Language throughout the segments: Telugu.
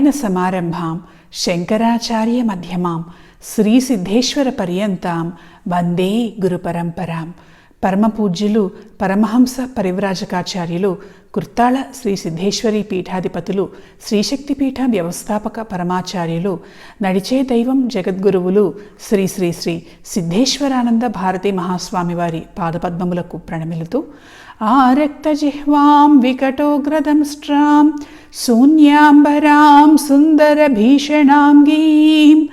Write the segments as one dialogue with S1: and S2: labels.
S1: నారాయణ సమారంభాం శంకరాచార్య మధ్యమాం శ్రీ సిద్ధేశ్వర పర్యంతాం వందే గురు పరంపరాం పరమహంస పరివ్రాజకాచార్యులు కుర్తాళ శ్రీ సిద్ధేశ్వరి పీఠాధిపతులు శ్రీశక్తి పీఠ వ్యవస్థాపక పరమాచార్యులు నడిచే దైవం జగద్గురువులు శ్రీ శ్రీ శ్రీ సిద్ధేశ్వరానంద భారతి మహాస్వామి వారి పాదపద్మములకు ప్రణమిలుతూ ആരക്തജിഹ്വാം വികടോഗ്രദംഷ്ട്രാം ശൂന്യാംബരാം സുന്ദരഭീഷണാം ഗീം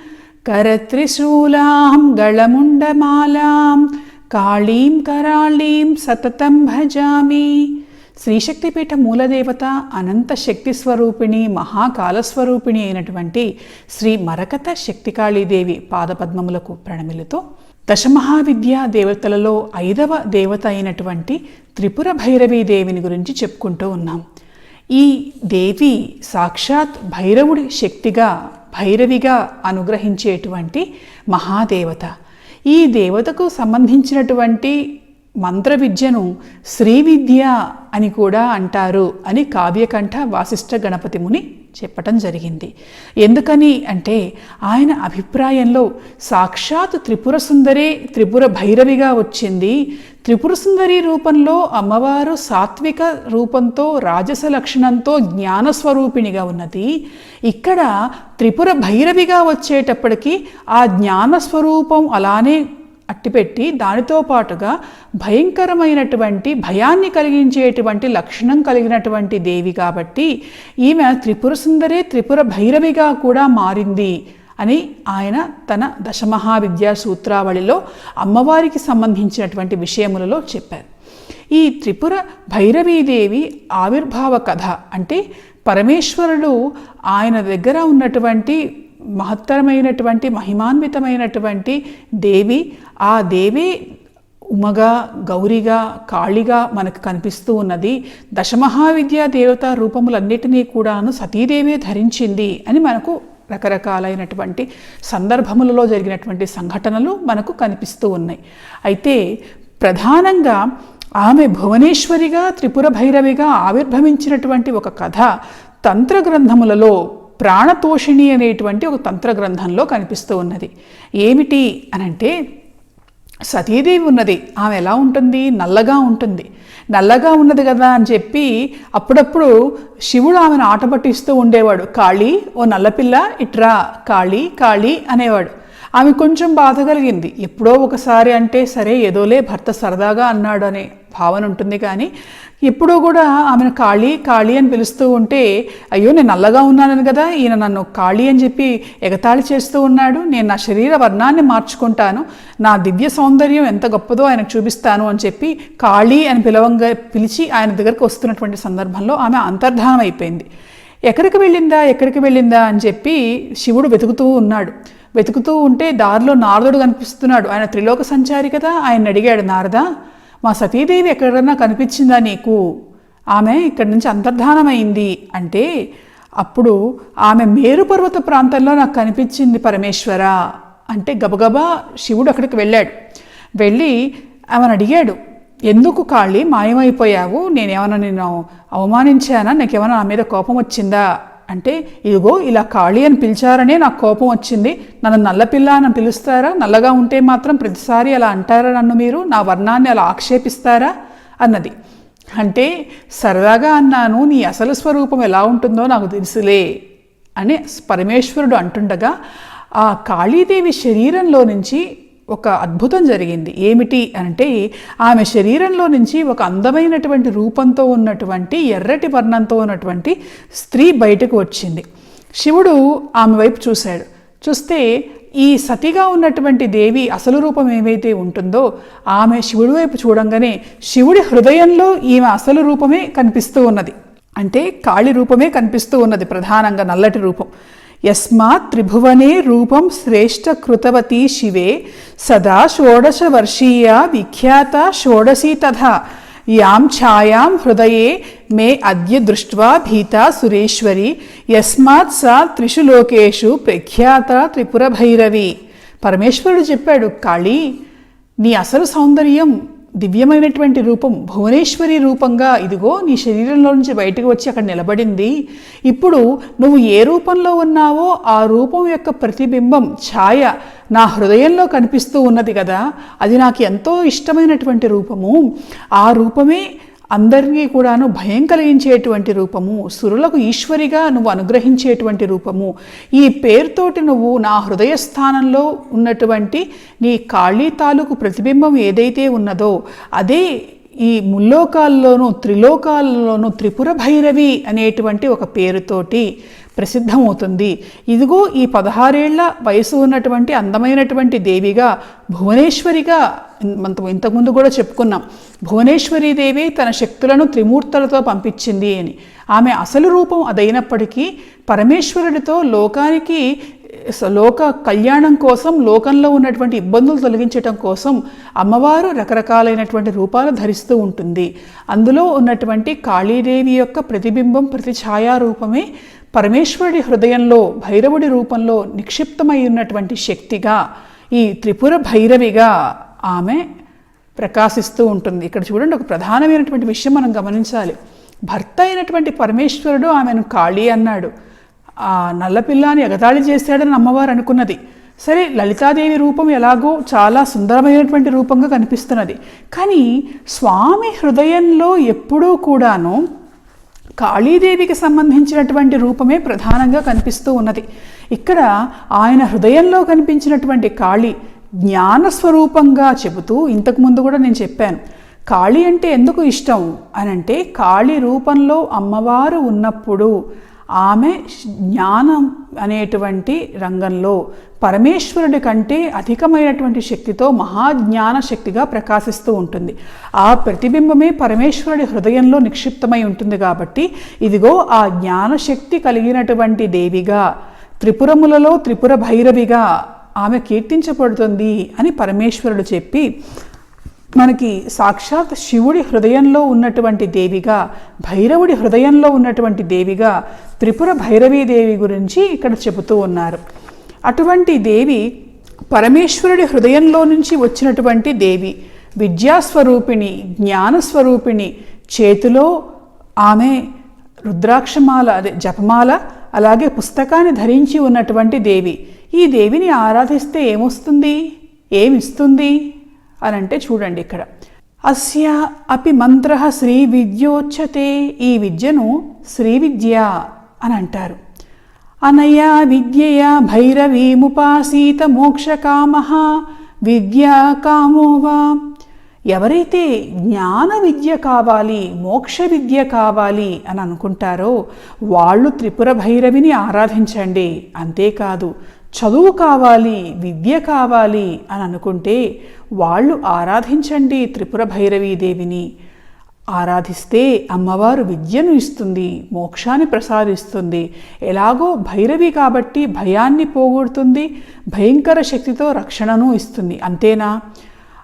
S1: കരത്രിശൂലാം ഗളമുണ്ടമാലാം കാളീം കരാളീം സതതം ഭജാമി. శ్రీశక్తిపీఠ మూలదేవత అనంత శక్తి స్వరూపిణి మహాకాలస్వరూపిణి అయినటువంటి శ్రీ మరకత శక్తికాళీదేవి పాదపద్మములకు ప్రణమిలుతో దశమహావిద్యా దేవతలలో ఐదవ దేవత అయినటువంటి త్రిపుర భైరవీ దేవిని గురించి చెప్పుకుంటూ ఉన్నాం. ఈ దేవి సాక్షాత్ భైరవుడి శక్తిగా భైరవిగా అనుగ్రహించేటువంటి మహాదేవత. ఈ దేవతకు సంబంధించినటువంటి మంత్ర విద్యను శ్రీ విద్య అని కూడా అంటారు అని కావ్యకంఠ వాసిష్ఠ గణపతి ముని చెప్పటం జరిగింది. ఎందుకని అంటే ఆయన అభిప్రాయంలో సాక్షాత్ త్రిపుర సుందరే త్రిపుర భైరవిగా వచ్చింది. త్రిపుర సుందరి రూపంలో అమ్మవారు సాత్విక రూపంతో రాజస లక్షణంతో జ్ఞానస్వరూపిణిగా ఉన్నది. ఇక్కడ త్రిపుర భైరవిగా వచ్చేటప్పటికి ఆ జ్ఞానస్వరూపం అలానే అట్టిపెట్టి దానితో పాటుగా భయంకరమైనటువంటి భయాన్ని కలిగించేటువంటి లక్షణం కలిగినటువంటి దేవి కాబట్టి ఈమె త్రిపుర సుందరే త్రిపుర భైరవిగా కూడా మారింది అని ఆయన తన దశమహావిద్యా సూత్రావళిలో అమ్మవారికి సంబంధించినటువంటి విషయములలో చెప్పారు. ఈ త్రిపుర భైరవీదేవి ఆవిర్భావ కథ అంటే పరమేశ్వరుడు ఆయన దగ్గర ఉన్నటువంటి మహత్తరమైనటువంటి మహిమాన్వితమైనటువంటి దేవి. ఆ దేవి ఉమగా గౌరిగా కాళిగా మనకు కనిపిస్తూ ఉన్నది. దశమహావిద్యా దేవత రూపములన్నిటినీ కూడాను సతీదేవే ధరించింది అని మనకు రకరకాలైనటువంటి సందర్భములలో జరిగినటువంటి సంఘటనలు మనకు కనిపిస్తూ ఉన్నాయి. అయితే ప్రధానంగా ఆమె భువనేశ్వరిగా త్రిపుర భైరవిగా ఆవిర్భవించినటువంటి ఒక కథ తంత్ర గ్రంథములలో ప్రాణతోషిణి అనేటువంటి ఒక తంత్ర గ్రంథంలో కనిపిస్తూ ఉన్నది. ఏమిటి అనంటే సతీదేవి ఉన్నది. ఆమె ఎలా ఉంటుంది? నల్లగా ఉంటుంది. నల్లగా ఉన్నది కదా అని చెప్పి అప్పుడప్పుడు శివుడు ఆమెను ఆట పట్టిస్తూ ఉండేవాడు. కాళీ ఓ నల్లపిల్ల ఇట్రా కాళీ కాళీ అనేవాడు. ఆమె కొంచెం బాధ కలిగింది. ఎప్పుడో ఒకసారి అంటే సరే ఏదోలే భర్త సరదాగా అన్నాడు అనే భావన ఉంటుంది కానీ ఎప్పుడూ కూడా ఆమెను కాళీ కాళీ అని పిలుస్తూ ఉంటే అయ్యో నేను నల్లగా ఉన్నానని కదా ఈయన నన్ను కాళీ అని చెప్పి ఎగతాళి చేస్తూ ఉన్నాడు. నేను నా శరీర వర్ణాన్ని మార్చుకుంటాను. నా దివ్య సౌందర్యం ఎంత గొప్పదో ఆయనకు చూపిస్తాను అని చెప్పి కాళీ అని పిలవంగా పిలిచి ఆయన దగ్గరకు వస్తున్నటువంటి సందర్భంలో ఆమె అంతర్ధానం అయిపోయింది ఎక్కడికి వెళ్ళిందా ఎక్కడికి వెళ్ళిందా అని చెప్పి శివుడు వెతుకుతూ ఉన్నాడు. వెతుకుతూ ఉంటే దారిలో నారదుడు కనిపిస్తున్నాడు. ఆయన త్రిలోక సంచారి కదా? ఆయన అడిగాడు నారద మా సతీదేవి ఎక్కడన్నా కనిపించిందా నీకు? ఆమె ఇక్కడి నుంచి అంతర్ధానమైంది. అంటే అప్పుడు ఆమె మేరు పర్వత ప్రాంతంలో నాకు కనిపించింది పరమేశ్వర. అంటే గబగబా శివుడు అక్కడికి వెళ్ళాడు. వెళ్ళి ఆమెను అడిగాడు ఎందుకు కాళ్ళి మాయమైపోయావు. నేనేమైనా నేను అవమానించానా? నాకేమైనా నా మీద కోపం వచ్చిందా? అంటే ఇదిగో ఇలా కాళీ అని పిలిచారనే నాకు కోపం వచ్చింది. నన్ను నల్లపిల్ల అని పిలుస్తారా? నల్లగా ఉంటే మాత్రం ప్రతిసారి అలా అంటారా నన్ను మీరు? నా వర్ణాన్ని అలా ఆక్షేపిస్తారా? అన్నది. అంటే సరదాగా అన్నాను నీ అసలు స్వరూపం ఎలా ఉంటుందో నాకు తెలుసులే అని పరమేశ్వరుడు అంటుండగా ఆ కాళీదేవి శరీరంలో నుంచి ఒక అద్భుతం జరిగింది. ఏమిటి అంటే ఆమె శరీరంలో నుంచి ఒక అందమైనటువంటి రూపంతో ఉన్నటువంటి ఎర్రటి వర్ణంతో ఉన్నటువంటి స్త్రీ బయటకు వచ్చింది. శివుడు ఆమె వైపు చూశాడు. చూస్తే ఈ సతిగా ఉన్నటువంటి దేవి అసలు రూపం ఏమైతే ఉంటుందో ఆమె శివుడి వైపు చూడంగానే శివుడి హృదయంలో ఈమె అసలు రూపమే కనిపిస్తూ ఉన్నది. అంటే కాళి రూపమే కనిపిస్తూ ఉన్నది ప్రధానంగా నల్లటి రూపం. యస్మాత్ త్రిభువనే రూపం శ్రేష్ఠ కృతవతీ శివే సదా షోడశవర్షీయా విఖ్యాత షోడశీ తథా. యాం ఛాయాం హృదయే మే అద్య దృష్ట్వా భీతా సురేశ్వరి యస్మాత్ సా త్రిషు లోకేషు ప్రఖ్యాత త్రిపుర భైరవి. పరమేశ్వరుడు చెప్పాడు కాళీ నీ అసలు సౌందర్యం దివ్యమైనటువంటి రూపం భువనేశ్వరి రూపంగా ఇదిగో నీ శరీరంలో నుంచి బయటకు వచ్చి అక్కడ నిలబడింది. ఇప్పుడు నువ్వు ఏ రూపంలో ఉన్నావో ఆ రూపం యొక్క ప్రతిబింబం ఛాయ నా హృదయంలో కనిపిస్తూ ఉన్నది కదా. అది నాకు ఎంతో ఇష్టమైనటువంటి రూపము. ఆ రూపమే అందరికీ కూడాను భయం కలిగించేటువంటి రూపము సురులకు ఈశ్వరిగా నువ్వు అనుగ్రహించేటువంటి రూపము. ఈ పేరుతోటి నువ్వు నా హృదయ స్థానంలో ఉన్నటువంటి నీ కాళీ తాలూకు ప్రతిబింబం ఏదైతే ఉన్నదో అదే ఈ ముల్లోకాల్లోనూ త్రిలోకాల్లోనూ త్రిపుర భైరవి అనేటువంటి ఒక పేరుతోటి ప్రసిద్ధమవుతుంది. ఇదిగో ఈ పదహారేళ్ళ వయసు ఉన్నటువంటి అందమైనటువంటి దేవిగా భువనేశ్వరిగా మనం ఇంతకుముందు కూడా చెప్పుకున్నాం. భువనేశ్వరి దేవి తన శక్తులను త్రిమూర్తులతో పంపించింది అని. ఆమె అసలు రూపం అదైనప్పటికీ పరమేశ్వరుడితో లోకానికి లోక కళ్యాణం కోసం లోకంలో ఉన్నటువంటి ఇబ్బందులు తొలగించటం కోసం అమ్మవారు రకరకాలైనటువంటి రూపాలు ధరిస్తూ ఉంటుంది. అందులో ఉన్నటువంటి కాళీదేవి యొక్క ప్రతిబింబం ప్రతి ఛాయా రూపమే పరమేశ్వరుడి హృదయంలో భైరవుడి రూపంలో నిక్షిప్తమై ఉన్నటువంటి శక్తిగా ఈ త్రిపుర భైరవిగా ఆమె ప్రకాశిస్తూ ఉంటుంది. ఇక్కడ చూడండి ఒక ప్రధానమైనటువంటి విషయం మనం గమనించాలి. భర్త అయినటువంటి పరమేశ్వరుడు ఆమెను కాళీ అన్నాడు. ఆ నల్లపిల్లాని ఎగతాళి చేశాడని అమ్మవారు అనుకున్నది. సరే లలితాదేవి రూపం ఎలాగో చాలా సుందరమైనటువంటి రూపంగా కనిపిస్తున్నది. కానీ స్వామి హృదయంలో ఎప్పుడూ కూడాను కాళీదేవికి సంబంధించినటువంటి రూపమే ప్రధానంగా కనిపిస్తూ ఉన్నది. ఇక్కడ ఆయన హృదయంలో కనిపించినటువంటి కాళీ జ్ఞానస్వరూపంగా చెబుతూ ఇంతకుముందు కూడా నేను చెప్పాను. కాళీ అంటే ఎందుకు ఇష్టం? అని అంటే కాళీ రూపంలో అమ్మవారు ఉన్నప్పుడు ఆమె జ్ఞానం అనేటువంటి రంగంలో పరమేశ్వరుడి కంటే అధికమైనటువంటి శక్తితో మహాజ్ఞాన శక్తిగా ప్రకాశిస్తూ ఉంటుంది. ఆ ప్రతిబింబమే పరమేశ్వరుడి హృదయంలో నిక్షిప్తమై ఉంటుంది కాబట్టి ఇదిగో ఆ జ్ఞానశక్తి కలిగినటువంటి దేవిగా త్రిపురములలో త్రిపుర భైరవిగా ఆమె కీర్తించబడుతుంది అని పరమేశ్వరుడు చెప్పి మనకి సాక్షాత్ శివుడి హృదయంలో ఉన్నటువంటి దేవిగా భైరవుడి హృదయంలో ఉన్నటువంటి దేవిగా త్రిపుర భైరవీదేవి గురించి ఇక్కడ చెబుతూ ఉన్నారు. అటువంటి దేవి పరమేశ్వరుడి హృదయంలో నుంచి వచ్చినటువంటి దేవి విద్యాస్వరూపిణి జ్ఞానస్వరూపిణి చేతిలో ఆమె రుద్రాక్షమాల అదే జపమాల అలాగే పుస్తకాన్ని ధరించి ఉన్నటువంటి దేవి. ఈ దేవిని ఆరాధిస్తే ఏమొస్తుంది? ఏమిస్తుంది? అని అంటే చూడండి ఇక్కడ. అస్య అపి మంత్ర శ్రీ విద్యోచ్యతే ఈ విద్యను శ్రీ విద్య అని అంటారు. అనయా విద్యయా భైరవీముపాసీత మోక్షకామ విద్యా కామోవా ఎవరైతే జ్ఞాన విద్య కావాలి మోక్ష విద్య కావాలి అని అనుకుంటారో వాళ్ళు త్రిపుర భైరవిని ఆరాధించండి. అంతేకాదు చదువు కావాలి విద్య కావాలి అని అనుకుంటే వాళ్ళు ఆరాధించండి త్రిపుర భైరవీదేవిని ఆరాధిస్తే అమ్మవారు విద్యను ఇస్తుంది మోక్షాన్ని ప్రసాదిస్తుంది. ఎలాగో భైరవి కాబట్టి భయాన్ని పోగొడుతుంది భయంకర శక్తితో రక్షణను ఇస్తుంది. అంతేనా?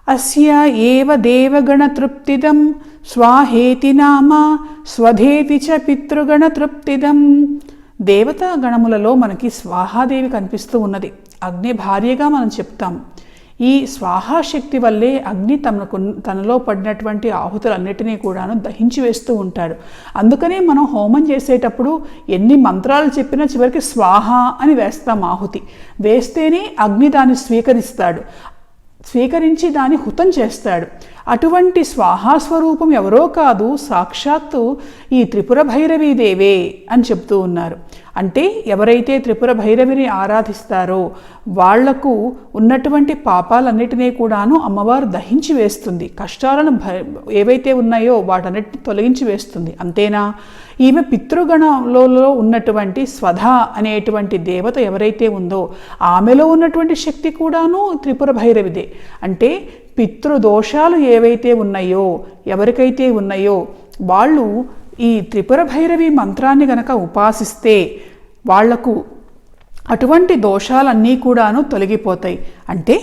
S1: అస్య ఏవ దేవగణతృప్తిదం స్వాహేతి నామ స్వధేతి చ పితృగణతృప్తిదం దేవతా గణములలో మనకి స్వాహాదేవి కనిపిస్తూ ఉన్నది. అగ్ని భార్యగా మనం చెప్తాం. ఈ స్వాహాశక్తి వల్లే అగ్ని తనకు తనలో పడినటువంటి ఆహుతులన్నిటినీ కూడాను దహించి వేస్తూ ఉంటాడు. అందుకనే మనం హోమం చేసేటప్పుడు ఎన్ని మంత్రాలు చెప్పినా చివరికి స్వాహ అని వేస్తాం ఆహుతి. వేస్తేనే అగ్ని దాన్ని స్వీకరిస్తాడు. స్వీకరించి దాన్ని హుతం చేస్తాడు. అటువంటి స్వాహాస్వరూపం ఎవరో కాదు సాక్షాత్తు ఈ త్రిపుర భైరవీదేవే అని చెప్తూ ఉన్నారు. అంటే ఎవరైతే త్రిపుర భైరవిని ఆరాధిస్తారో వాళ్ళకు ఉన్నటువంటి పాపాలన్నిటినీ కూడాను అమ్మవారు దహించి వేస్తుంది. కష్టాలను ఏవైతే ఉన్నాయో వాటన్నిటిని తొలగించి వేస్తుంది. అంతేనా? ఈమె పితృగణంలో ఉన్నటువంటి స్వధ అనేటువంటి దేవత ఎవరైతే ఉందో ఆమెలో ఉన్నటువంటి శక్తి కూడాను త్రిపుర భైరవిదే. అంటే పితృదోషాలు ఏవైతే ఉన్నాయో ఎవరికైతే ఉన్నాయో వాళ్ళు ఈ త్రిపుర భైరవి మంత్రాన్ని గనక ఉపాసిస్తే వాళ్ళకు అటువంటి దోషాలన్నీ కూడాను తొలగిపోతాయి. అంటే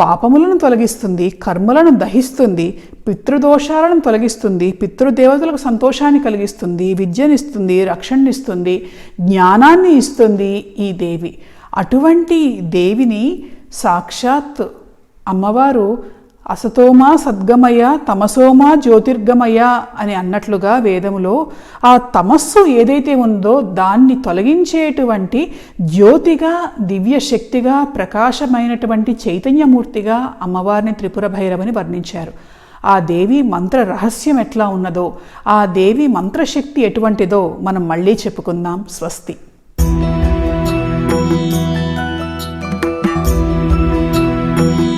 S1: పాపములను తొలగిస్తుంది కర్మలను దహిస్తుంది పితృదోషాలను తొలగిస్తుంది పితృదేవతలకు సంతోషాన్ని కలిగిస్తుంది విద్యనిస్తుంది రక్షణనిస్తుంది జ్ఞానాన్ని ఇస్తుంది ఈ దేవి. అటువంటి దేవిని సాక్షాత్ అమ్మవారు అసతోమా సద్గమయ తమసోమా జ్యోతిర్గమయ అని అన్నట్లుగా వేదములో ఆ తమస్సు ఏదైతే ఉందో దాన్ని తొలగించేటువంటి జ్యోతిగా దివ్య శక్తిగా ప్రకాశమైనటువంటి చైతన్యమూర్తిగా అమ్మవారిని త్రిపుర భైరవని వర్ణించారు. ఆ దేవి మంత్ర రహస్యం ఎట్లా ఉన్నదో ఆ దేవి మంత్రశక్తి ఎటువంటిదో మనం మళ్ళీ చెప్పుకుందాం. స్వస్తి. thank you